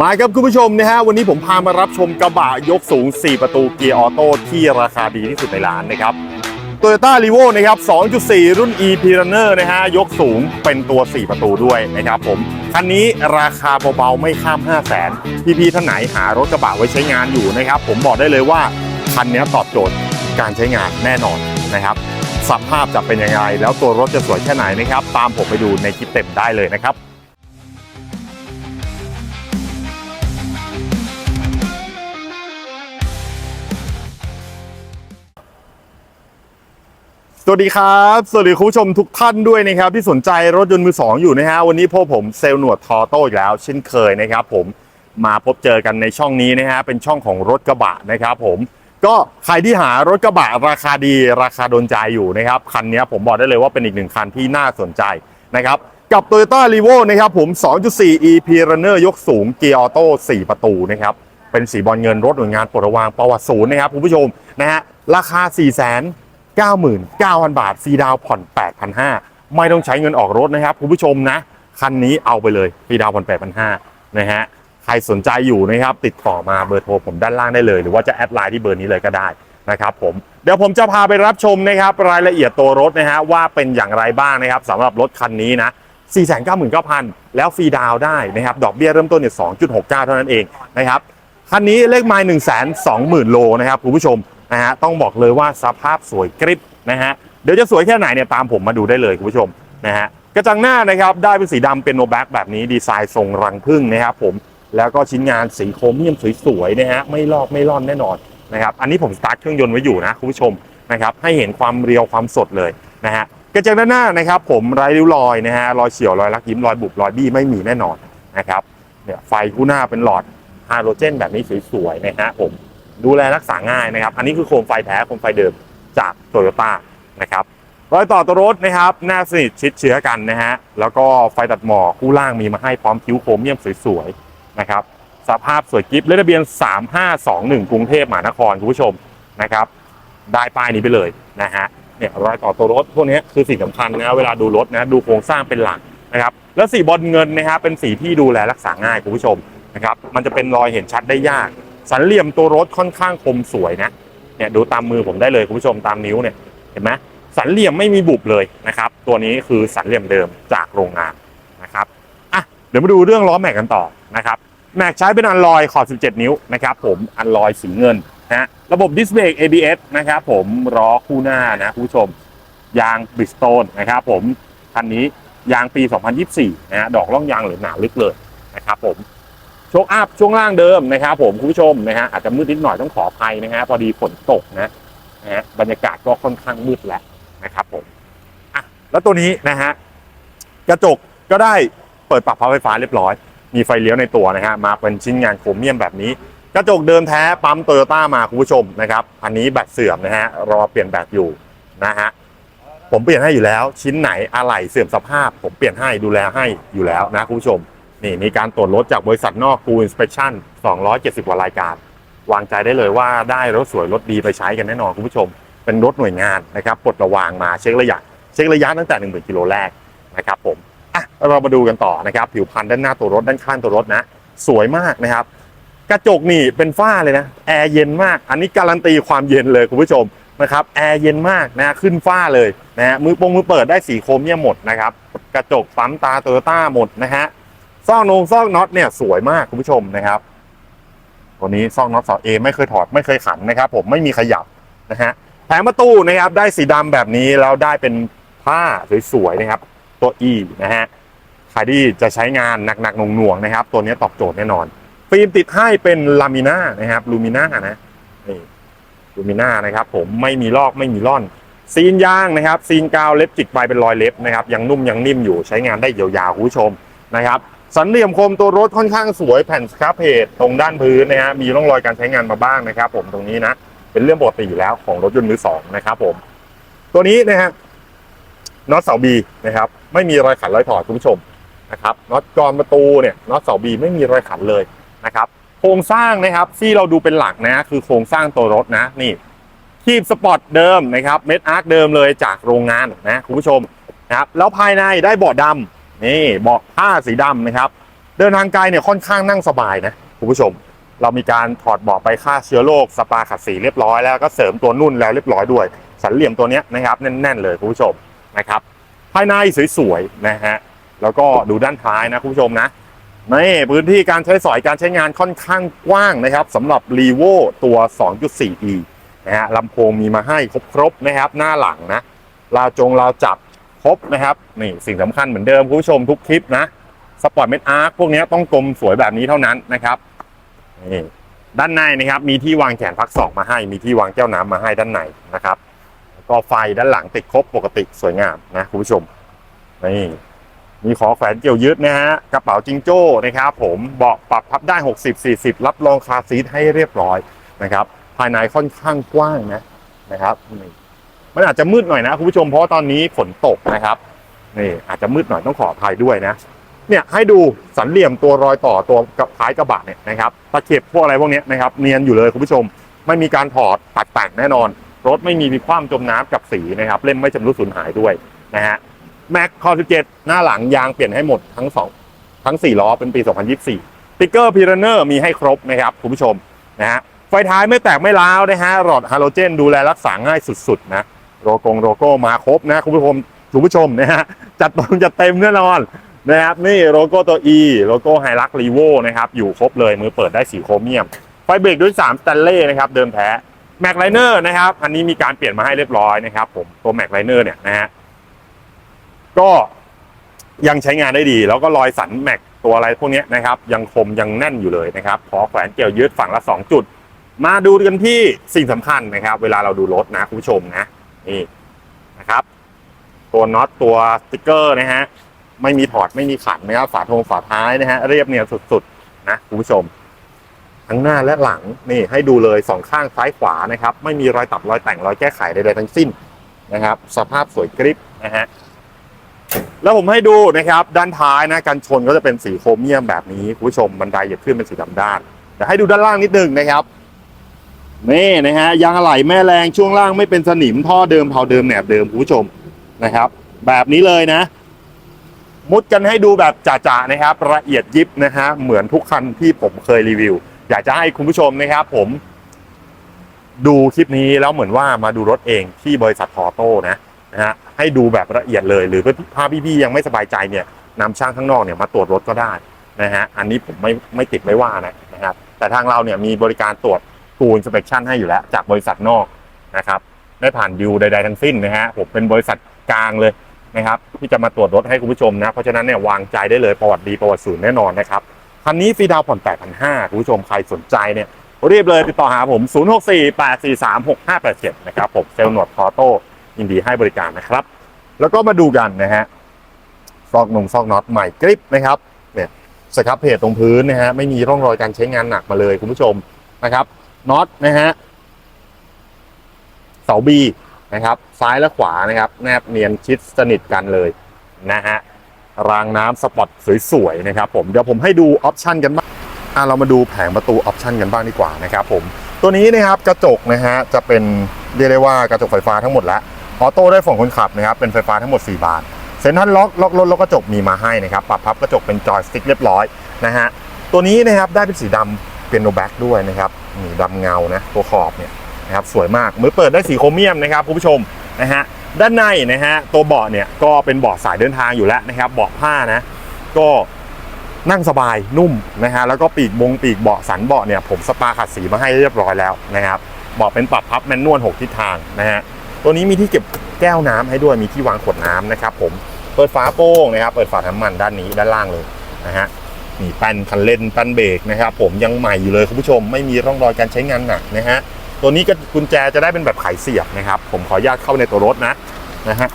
มาครับคุณผู้ชมนะฮะวันนี้ผมพามารับชมกระบะยกสูง 4 ประตูเกียร์ออโต้ที่ราคาดีที่สุดในร้านนะครับ Toyota r e v o นะครับ 2.4 รุ่น e p Runner นะฮะ ยกสูงเป็นตัว 4 ประตูด้วยนะครับผม คันนี้ราคาเบาๆ ไม่ข้าม 5 0 0 0 0 0พี่ๆท่านไหนหารถกระบะไว้ใช้งานอยู่นะครับ ผมบอกได้เลยว่า คันนี้ตอบโจทย์การใช้งานแน่นอนนะครับสภาพจะเป็นยังไง แล้วตัวรถจะสวยแค่ไหนนะครับ ตามผมไปดูในคลิปเต็มได้เลยนะครับ สวัสดีครับ สวัสดีคุณผู้ชมทุกท่านด้วยนะครับ ที่สนใจรถยนต์มือสองอยู่นะฮะวันนี้พวกผมเซลล์หนวดทอโต้อีกแล้ว เช่นเคยนะครับผมมาพบเจอกันในช่องนี้นะฮะเป็นช่องของรถกระบะนะครับผมก็ใครที่หารถกระบะราคาดีราคาโดนใจอยู่นะครับคันนี้ผมบอกได้เลยว่าเป็นอีกหนึ่งคันที่น่าสนใจนะครับกับ Toyota r e v o นะครับผม 2.4 EP Runner ยกสูงเกียร์ออโต้4ประตูนะครับเป็นสีบอลเงินรถหน่วยงานปลดระวางประวัติศูนย์นะครับคุณผู้ชมนะฮะราคา 4 0 0 0 0 99,000 บาทฟรีดาวผ่อน 8,500 ไม่ต้องใช้เงินออกรถนะครับคุณผู้ชมนะ คันนี้เอาไปเลยฟรีดาวผ่อน 8,500 นะฮะ ใครสนใจอยู่นะครับ ติดต่อมาเบอร์โทรผมด้านล่างได้เลย หรือว่าจะแอดไลน์ที่เบอร์นี้เลยก็ได้นะครับผมเดี๋ยวผมจะพาไปรับชมนะครับรายละเอียดตัวรถนะฮะว่าเป็นอย่างไรบ้างนะครับสำหรับรถคันนี้นะ 499,000 แล้วฟรีดาวได้นะครับดอกเบี้ยเริ่มต้นเนี่ย2.69 เท่านั้นเองนะครับคันนี้เลขไมล์1 2 0 0 0 0 โลนะครับคุณผู้ชม นะฮะต้องบอกเลยว่าสภาพสวยกริบนะฮะเดี๋ยวจะสวยแค่ไหนเนี่ยตามผมมาดูได้เลยคุณผู้ชมนะฮะกระจังหน้านะครับได้เป็นสีดำเป็นโนแบ็กแบบนี้ดีไซน์ทรงรังผึ้งนะครับผมแล้วก็ชิ้นงานสีโครเมียมสวยๆนะฮะไม่ลอกไม่ล่อนแน่นอนนะครับอันนี้ผมสตาร์ทเครื่องยนต์ไว้อยู่นะคุณผู้ชมนะครับให้เห็นความเรียวความสดเลยนะฮะกระจังด้านหน้านะครับ ผมไร้ริ้วรอยนะฮะรอยเฉียวรอยลักยิ้มรอยบุบรอยบี้ไม่มีแน่นอนนะครับเนี่ยไฟคู่หน้าเป็นหลอดฮาโลเจนแบบนี้สวยๆนะฮะผม ดูแลรักษาง่ายนะครับ อันนี้คือโคมไฟแท้โคมไฟเดิมจากโตโยต้านะครับรอยต่อตัวรถนะครับหน้าสนิทชิดเชื้อกันนะฮะแล้วก็ไฟตัดหมอกคู่ล่างมีมาให้พร้อมคิ้วโครเมียมสวยๆนะครับสภาพสวยกิฟต์เลขทะเบียน 3521 กรุงเทพมหานครคุณผู้ชมนะครับได้ป้ายนี้ไปเลยนะฮะเนี่ยรอยต่อตัวรถพวกนี้คือสิ่งสำคัญนะเวลาดูรถนะดูโครงสร้างเป็นหลักนะครับแล้วสีบอลเงินนะครับเป็นสีที่ดูแลรักษาง่ายคุณผู้ชมนะครับมันจะเป็นรอยเห็นชัดได้ยาก สันเหลี่ยมตัวรถค่อนข้างคมสวยนะเนี่ยดูตามมือผมได้เลยคุณผู้ชมตามนิ้วเนี่ยเห็นไหมสันเหลี่ยมไม่มีบุบเลยนะครับ ตัวนี้คือสันเหลี่ยมเดิมจากโรงงานนะครับอะเดี๋ยวมาดูเรื่องล้อแม็กกันต่อนะครับแม็กใช้เป็นอันลอยขอบ 17 นิ้วนะครับผมอันลอยสีเงินนะฮะระบบดิสเบรก ABS นะครับผมล้อคู่หน้านะคุณผู้ชม ยางบริสโตนนะครับผมคันนี้ยางปี 2024นะฮะดอกล่องยางเหลือหนาลึกเลยนะครับผม ชคอัพช่วงล่างเดิมนะครับผมคุณผู้ชมนะฮะอาจจะมืดนิดหน่อยต้องขออภัยนะฮะพอดีฝนตกนะนะฮะบรรยากาศก็ค่อนข้างมืดแหล้วนะครับผมอะแล้วตัวนี้นะฮะกระจกก็ได้เปิดปรับพับไฟฟ้าเรียบร้อย มีไฟเลี้ยวในตัวนะฮะมาเป็นชิ้นงานโครเมียมแบบนี้ กระจกเดิมแท้ปั๊มโตโยต้ามาคุณผู้ชมนะครับอันนี้แบตเสื่อมนะฮะรอเปลี่ยนแบตอยู่นะฮะผมเปลี่ยนให้อยู่แล้ว ชิ้นไหนอะไหล่เสื่อมสภาพ ผมเปลี่ยนให้ดูแลให้อยู่แล้วนะคุณผู้ชม นี่มีการตรวจรถจากบริษัทนอก Full Inspection 270กว่ารายการ วางใจได้เลยว่าได้รถสวยรถดีไปใช้กันแน่นอนคุณผู้ชม เป็นรถหน่วยงานนะครับปลดระวางมาเช็คระยะ เช็คระยะตั้งแต่ 1 0,000กิโลแรกนะครับผมอะเรามาดูกันต่อนะครับผิวพรรณด้านหน้าตัวรถด้านข้างตัวรถนะ สวยมากนะครับ กระจกนี่เป็นฝ้าเลยนะแอร์เย็นมาก อันนี้การันตีความเย็นเลยคุณผู้ชมนะครับแอร์เย็นมากนะขึ้นฝ้าเลยนะฮะมือปงมือเปิดได้สีโครเมียมหมดนะครับกระจกปั๊มตาโตโยต้าหมดนะฮะ ซอกนงซอกน็อตเนี่ยสวยมากคุณผู้ชมนะครับ ตัวนี้ซอกน็อตเสาเอไม่เคยถอดไม่เคยขันนะครับ ผมไม่มีขยับนะฮะแผงประตูนะครับได้สีดำแบบนี้แล้วได้เป็นผ้าสวยๆนะครับ ตัว E นะฮะใครที่จะใช้งานหนักๆหน่วงๆนะครับ ตัวนี้ตอบโจทย์แน่นอน ฟิล์มติดให้เป็นลามิน่านะครับลูมิน่านะนี่ลูมิน่านะครับผมไม่มีลอกไม่มีร่อน ซีนยางนะครับ ซีนกาวเล็บจิกไปเป็นรอยเล็บนะครับยังนุ่มยังนิ่มอยู่ใช้งานได้ยาวๆคุณผู้ชมนะครับ สันเหลี่ยมคมตัวรถค่อนข้างสวยแผ่นสครับเพจตรงด้านพื้นนะฮะมีร่องรอยการใช้งานมาบ้างนะครับ ผมตรงนี้นะเป็นเรื่องปกติอยู่แล้วของรถยนต์มือสองนะครับผม ตัวนี้นะฮะน็อตเสาบีนะครับ ไม่มีรอยขันรอยถอดคุณผู้ชมนะครับน็อตกรอนประตูเนี่ยน็อตเสาบีไม่มีรอยขันเลยนะครับ โครงสร้างนะครับที่เราดูเป็นหลักนะ คือโครงสร้างตัวรถนะนี่คีบสปอร์ตเดิมนะครับเม็ดอาร์คเดิมเลยจากโรงงานนะคุณผู้ชมนะครับแล้วภายในได้เบาะดำ นี่เบาะผ้าสีดำนะครับ เดินทางไกลเนี่ยค่อนข้างนั่งสบายนะคุณผู้ชม เรามีการถอดเบาะไปฆ่าเชื้อโรคสปาขัดสีเรียบร้อยแล้วก็เสริมตัวนุ่นแล้วเรียบร้อยด้วย สันเหลี่ยมตัวนี้นะครับแน่น ๆ เลยคุณผู้ชมนะครับ ภายในสวยๆนะฮะแล้วก็ดูด้านท้ายนะคุณผู้ชมนะนี่พื้นที่การใช้สอยการใช้งานค่อนข้างกว้างนะครับสำหรับ r ีโวตัว 2.4e นะฮะลำโพงมีมาให้ครบๆนะครับหน้าหลังนะลาวจงลาวจับ ครบนะครับนี่สิ่งสำคัญเหมือนเดิมคุณผู้ชมทุกคลิปนะสปอร์ตเมดอาร์คพวกนี้ต้องกลมสวยแบบนี้เท่านั้นนะครับนี่ด้านในนะครับมีที่วางแขนพักศอกมาให้ มีที่วางแก้วน้ำมาให้ด้านในนะครับก็ไฟด้านหลังติดครบปกติสวยงามนะคุณผู้ชมนี่มีขอแขวนเกี่ยวยึดนะฮะกระเป๋าจิงโจ้นะครับ ผมเบาะปรับพับได้ 60 40 รับรองคาร์ซีทให้เรียบร้อยนะครับ ภายในค่อนข้างกว้างนะนะครับนี่ มันอาจจะมืดหน่อยนะคุณผู้ชมเพราะตอนนี้ฝนตกนะครับนี่อาจจะมืดหน่อยต้องขออภัยด้วยนะ เนี่ยให้ดูสันเหลี่ยมตัวรอยต่อตัวกับท้ายกระบะเนี่ยนะครับตะเข็บพวกอะไรพวกนี้นะครับเนียนอยู่เลยคุณผู้ชม ไม่มีการถอดตัดแต่งแน่นอน รถไม่มีมีความจมน้ำกับสีนะครับ เล่มไม่ชำรุดสูญหายด้วยนะฮะแม็กคอร์17หน้าหลังยางเปลี่ยนให้หมดทั้งสองทั้ง 4 ล้อเป็นปี 2024ติ๊กเกอร์พีรเนอร์มีให้ครบนะครับคุณผู้ชมนะฮะไฟท้ายไม่แตกไม่ร้าวนะฮะหลอดฮาโลเจนดูแลรักษาง่ายสุดๆนะ โลโกงโลโก้มาครบนะคุณผู้ชมคุณผู้ชมนะฮะจัดตรงจัดเต็มแน่นอนนะครับนี่โลโก้ตัว E โลโก้ไฮรักรีโวนะครับอยู่ครบเลยมือเปิดได้สีโครเมียม ไฟเบรกด้วย3สแตนเล่นะครับเดิมแท้แม็กไลเนอร์นะครับอันนี้มีการเปลี่ยนมาให้เรียบร้อยนะครับผมตัวแม็กไลเนอร์เนี่ยนะฮะก็ยังใช้งานได้ดี แล้วก็รอยสันแม็กตัวอะไรพวกนี้นะครับ ยังคมยังแน่นอยู่เลยนะครับขอแขวนเกี่ยวยึดฝั่งละ 2 จุด มาดูกันที่สิ่งสำคัญนะครับ เวลาเราดูรถนะคุณผู้ชมนะ นี่นะครับ ตัวน็อตตัวสติกเกอร์นะฮะไม่มีถอดไม่มีขันนะครับฝาทงฝาท้ายนะฮะเรียบเนียนสุดๆนะคุณผู้ชม ทั้งหน้าและหลังนี่ให้ดูเลยสองข้างซ้ายขวานะครับ ไม่มีรอยตัดรอยแต่งรอยแก้ไขใดๆทั้งสิ้นนะครับ สภาพสวยกริบนะฮะแล้วผมให้ดูนะครับ ด้านท้ายนะกันชนก็จะเป็นสีโครเมียมแบบนี้คุณผู้ชมบันไดเหยียบขึ้นเป็นสีดำด้านเดี๋ยวให้ดูด้านล่างนิดนึงนะครับ นี่นะฮะยางอะไหล่แม่แรงช่วงล่างไม่เป็นสนิมท่อเดิมเผาเดิมแหนบเดิมคุณผู้ชมนะครับ แบบนี้เลยนะ มุดกันให้ดูแบบจ่าๆนะครับ ละเอียดยิบนะฮะเหมือนทุกคันที่ผมเคยรีวิว อยากจะให้คุณผู้ชมนะครับผม ดูคลิปนี้แล้วเหมือนว่ามาดูรถเองที่บริษัททอโต้นะนะฮะให้ดูแบบละเอียดเลย หรือถ้าพี่ๆยังไม่สบายใจเนี่ยนำช่างข้างนอกเนี่ยมาตรวจรถก็ได้นะฮะอันนี้ผมไม่ไม่ติดไม่ว่านะนะครับแต่ทางเราเนี่ยมีบริการตรวจ ทูนสเปคชันให้อยู่แล้ว จากบริษัทนอกนะครับได้ผ่านดิวใดๆทั้งสิ้นนะฮะผมเป็นบริษัทกลางเลยนะครับที่จะมาตรวจรถให้คุณผู้ชมนะ เพราะฉะนั้นเนี่ยวางใจได้เลยประวัติดีประวัติศูนย์แน่นอนนะครับคันนี้ฟรีดาวผ่อน 8,500คุณผู้ชมใครสนใจเนี่ยรีบเลยติดต่อหาผม 0648436587 นะครับผมเซลล์หนวดคอโต้ยินดีให้บริการนะครับ แล้วก็มาดูกันนะฮะซอกนงซอกน็อตใหม่กริปนะครับเนี่ยสครับเพจตรงพื้นนะฮะไม่มีร่องรอยการใช้งานหนักมาเลยคุณผู้ชมนะครับ น็อตนะฮะเสาบีนะครับ ซ้ายและขวานะครับ แนบเนียนชิดสนิทกันเลยนะฮะรางน้ำสปอตสวยๆนะครับ ผมเดี๋ยวผมให้ดูออปชันกันบ้างอะเรามาดูแผงประตูออปชันกันบ้างดีกว่านะครับผมตัวนี้นะครับกระจกนะฮะจะเป็นเรียกได้ว่ากระจกไฟฟ้าทั้งหมดแล้วออโต้ได้ฝั่งคนขับนะครับเป็นไฟฟ้าทั้งหมด 4 บานเซ็นทรัลล็อกล็อกรถแล้วกระจกมีมาให้นะครับปรับพับกระจกเป็นจอยสติ๊กเรียบร้อยนะฮะตัวนี้นะครับได้เป็นสีดำเป็นโนแบ็กด้วยนะครับ นี่ดำเงานะตัวขอบเนี่ยนะครับสวยมากมือเปิดได้สีโครเมียมนะครับคุณผู้ชมนะฮะด้านในนะฮะตัวเบาะเนี่ยก็เป็นเบาะสายเดินทางอยู่แล้วนะครับเบาะผ้านะก็นั่งสบายนุ่มนะฮะแล้วก็ปีกบงปีกเบาะสันเบาะเนี่ยผมสปาขัดสีมาให้เรียบร้อยแล้วนะครับเบาะเป็นปรับพับแมนนวล6ทิศทางนะฮะตัวนี้มีที่เก็บแก้วน้ำให้ด้วยมีที่วางขวดน้ำนะครับผมเปิดฝาโป้งนะครับเปิดฝาน้ำมันด้านนี้ด้านล่างเลยนะฮะ นี่แป้นคันเร่งแป้นเบรกนะครับ ผมยังใหม่อยู่เลยคุณผู้ชม ไม่มีร่องรอยการใช้งานหนักนะฮะตัวนี้ก็กุญแจจะได้เป็นแบบไขเสียบนะครับ ผมขออนุญาตเข้าในตัวรถนะนะฮะ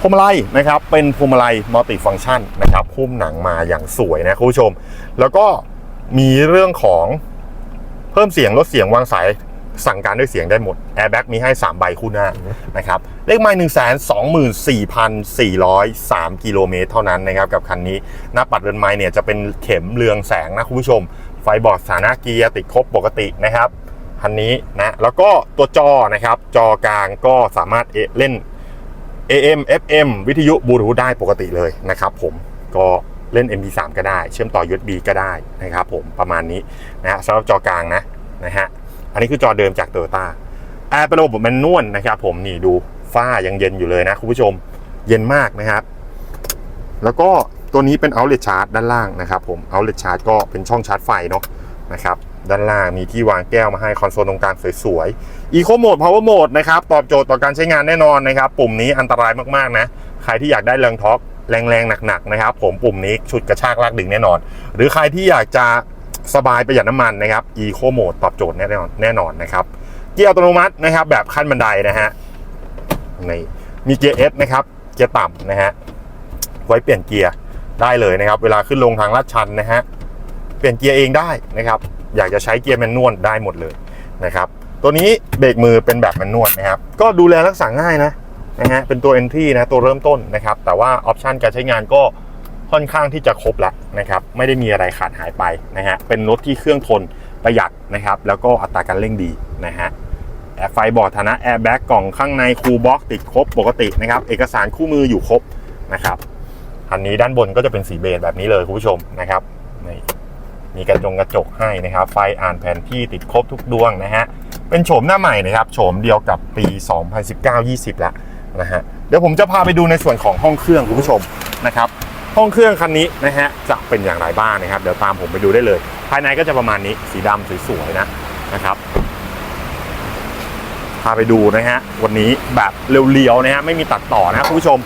พวงมาลัยนะครับ เป็นพวงมาลัยมัลติฟังก์ชันนะครับหุ้มหนังมาอย่างสวยนะคุณผู้ชม แล้วก็มีเรื่องของเพิ่มเสียงลดเสียงวางสาย สั่งการด้วยเสียงได้หมดแอร์แบ็กมีให้ 3 ใบคู่หน้านะครับเลขไมล์หนึ่งแสนสองหมื่นสี่พันสี่ร้อยสามกิโลเมตรเท่านั้นนะครับกับคันนี้หน้าปัดเรือนไม้เนี่ยจะเป็นเข็มเรืองแสงนะคุณผู้ชม ไฟบอร์ดสถานะเกียร์ติดครบปกตินะครับคันนี้นะแล้วก็ตัวจอนะครับจอกลางก็สามารถเอเล่น AM FM วิทยุบลูทูธได้ปกติเลยนะครับผมก็เล่น MP3 ก็ได้ เชื่อมต่อ USB ก็ได้นะครับผมประมาณนี้นะฮะสำหรับจอกลางนะนะฮะ อันนี้คือจอเดิมจาก Toyota แอร์เป็นระบบแมนนวลนะครับ ผมนี่ดูฝ้ายังเย็นอยู่เลยนะคุณผู้ชมเย็นมากนะครับ แล้วก็ตัวนี้เป็น outlet charge ด้านล่างนะครับ ผม outlet charge ก็เป็นช่องชาร์จไฟเนาะนะครับด้านล่างมีที่วางแก้วมาให้คอนโซลตรงกลางสวยๆ Eco Mode Power Mode นะครับ ตอบโจทย์ต่อการใช้งานแน่นอนนะครับ ปุ่มนี้อันตรายมากๆนะ ใครที่อยากได้แรงท็อกแรงๆ หนักๆ นะครับ ผมปุ่มนี้ชุดกระชากลากดึงแน่นอน หรือใครที่อยากจะ สบายประหยัดน้ำมันนะครับ Eco Mode ตอบโจทย์แน่นอนแน่นอนนะครับ เกียร์อัตโนมัตินะครับ แบบขั้นบันไดนะฮะในมีเกียร์ S นะครับ เกียร์ต่ำนะฮะ ไว้เปลี่ยนเกียร์ได้เลยนะครับ เวลาขึ้นลงทางลาดชันนะฮะ เปลี่ยนเกียร์เองได้นะครับ อยากจะใช้เกียร์แมนนวลได้หมดเลยนะครับ ตัวนี้เบรกมือเป็นแบบแมนนวลนะครับ ก็ดูแลรักษาง่ายนะนะฮะ เป็นตัว entry นะ ตัวเริ่มต้นนะครับ แต่ว่าออปชันการใช้งานก็ ค่อนข้างที่จะครบแล้วนะครับไม่ได้มีอะไรขาดหายไปนะฮะเป็นรถที่เครื่องทนประหยัดนะครับแล้วก็อัตราการเร่งดีนะฮะแอร์ไฟบอร์ดฐานะแอร์แบ็กกล่องข้างในคูลบ็อกติดครบปกตินะครับเอกสารคู่มืออยู่ครบนะครับอันนี้ด้านบนก็จะเป็นสีเบจแบบนี้เลยคุณผู้ชมนะครับนี่มีกระจงกระจกให้นะครับ ไฟอ่านแผนที่ติดครบทุกดวงนะฮะ เป็นโฉมหน้าใหม่นะครับ โฉมเดียวกับปี 2019-20ละนะฮะ เดี๋ยวผมจะพาไปดูในส่วนของห้องเครื่องคุณผู้ชมนะครับ ห้องเครื่องคันนี้นะฮะจะเป็นอย่างไรบ้างนะครับ เดี๋ยวตามผมไปดูได้เลย ภายในก็จะประมาณนี้สีดำสวยๆนะนะครับพาไปดูนะฮะวันนี้แบบเรียวๆนะฮะไม่มีตัดต่อนะคุณผู้ชม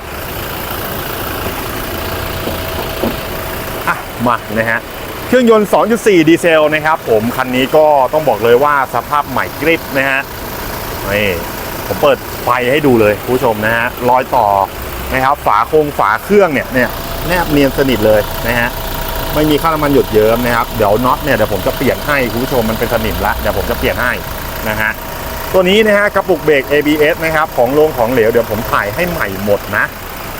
อะมานะฮะเครื่องยนต์ 2.4 ดีเซลนะครับผมคันนี้ก็ต้องบอกเลยว่าสภาพใหม่กริบนะฮะนี่ผมเปิดไฟให้ดูเลยคุณผู้ชมนะฮะรอยต่อนะครับฝาโครงฝาเครื่องเนี่ยเนี่ย แนบเนียนสนิทเลยนะฮะไม่มีค่าน้ำมันหยดเยิ้มนะครับเดี๋ยวน็อตเนี่ยเดี๋ยวผมจะเปลี่ยนให้คุณผู้ชมมันเป็นสนิมละเดี๋ยวผมจะเปลี่ยนให้นะฮะตัวนี้นะฮะกระปุกเบรก ABS นะครับของโลงของเหลวเดี๋ยวผมถ่ายให้ใหม่หมดนะ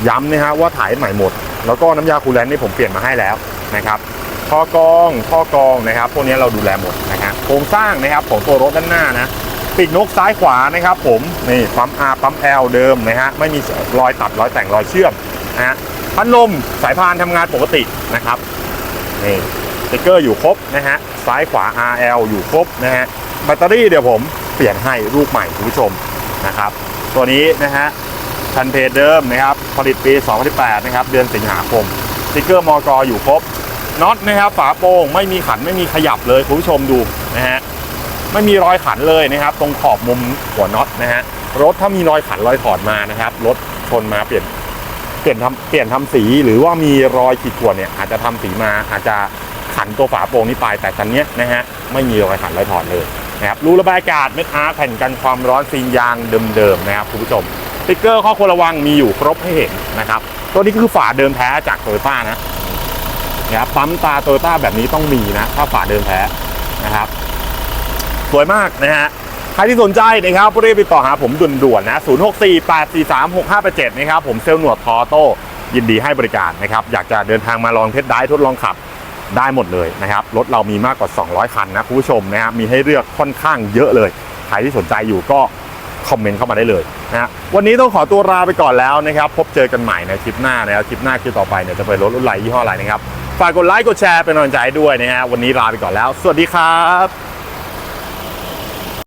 ย้ำนะฮะว่าถ่ายใหม่หมด แล้วก็น้ำยาคูลแลนต์นี่ผมเปลี่ยนมาให้แล้วนะครับท่อกรองท่อกรองนะครับพวกนี้เราดูแลหมดนะฮะโครงสร้างนะครับของตัวรถด้านหน้านะปีกนกซ้ายขวานะครับผมนี่ปั๊ม R ปั๊ม L เดิมนะฮะไม่มีรอยตัดรอยแต่งรอยเชื่อมนะฮะ พัดลมสายพานทำงานปกตินะครับนี่สติ๊กเกอร์อยู่ครบนะฮะซ้ายขวา RL อยู่ครบนะฮะแบตเตอรี่เดี๋ยวผมเปลี่ยนให้รูปใหม่คุณผู้ชมนะครับ ตัวนี้นะฮะทันเพจเดิมนะครับผลิตปี 2018 นะครับ เดือนสิงหาคมสติ๊กเกอร์มอกออยู่ครบน็อตนะครับฝาโปร่งไม่มีขันไม่มีขยับเลยคุณผู้ชมดูนะฮะไม่มีรอยขันเลยนะครับ ตรงขอบมุมหัวน็อตนะฮะรถถ้ามีรอยขันรอยถอดมานะครับรถชนมาเปลี่ยน ลี่ยนทำเปลี่ยนทำสีหรือว่ามีรอยขีดข่วนเนี่ยอาจจะทำสีมาอาจจะขันตัวฝาโปร่งนี้ไปแต่คันนี้นะฮะไม่มีรอยขันรอยถอดเลยนะครับรูระบายอากาศเม็ดอาร์แผ่นกันความร้อนซีนยางเดิมๆนะครับคุณผู้ชมสติ๊กเกอร์ข้อควรระวังมีอยู่ครบให้เห็นนะครับตัวนี้คือฝาเดิมแท้จากโตโยต้านะนะครับปั๊มตาโตโยต้าแบบนี้ต้องมีนะถ้าฝาเดิมแท้นะครับสวยมากนะฮะ ครที่สนใจนะครับรีบติดต่อหาผมด่วนๆนะ0 6 4 8 4 3 6 5 8 7นะครับผมเซลล์หนวดทอโต้ยินดีให้บริการนะครับอยากจะเดินทางมาลองเทสได้ทดลองขับได้หมดเลยนะครับรถเรามีมากกว่า 200 คันนะคุณผู้ชมนะครับมีให้เลือกค่อนข้างเยอะเลยใครที่สนใจอยู่ก็คอมเมนต์เข้ามาได้เลยนะฮะวันนี้ต้องขอตัวลาไปก่อนแล้วนะครับ พบเจอกันใหม่ในคลิปหน้านะครับคลิปหน้าคลิปต่อไปเนี่ยจะเป็นรถรุ่นไหนยี่ห้ออะไรนะครับฝากกดไลค์กดแชร์เป็นกำลังใจด้วยนะฮะวันนี้ลาไปก่อนแล้ว สวัสดีครับ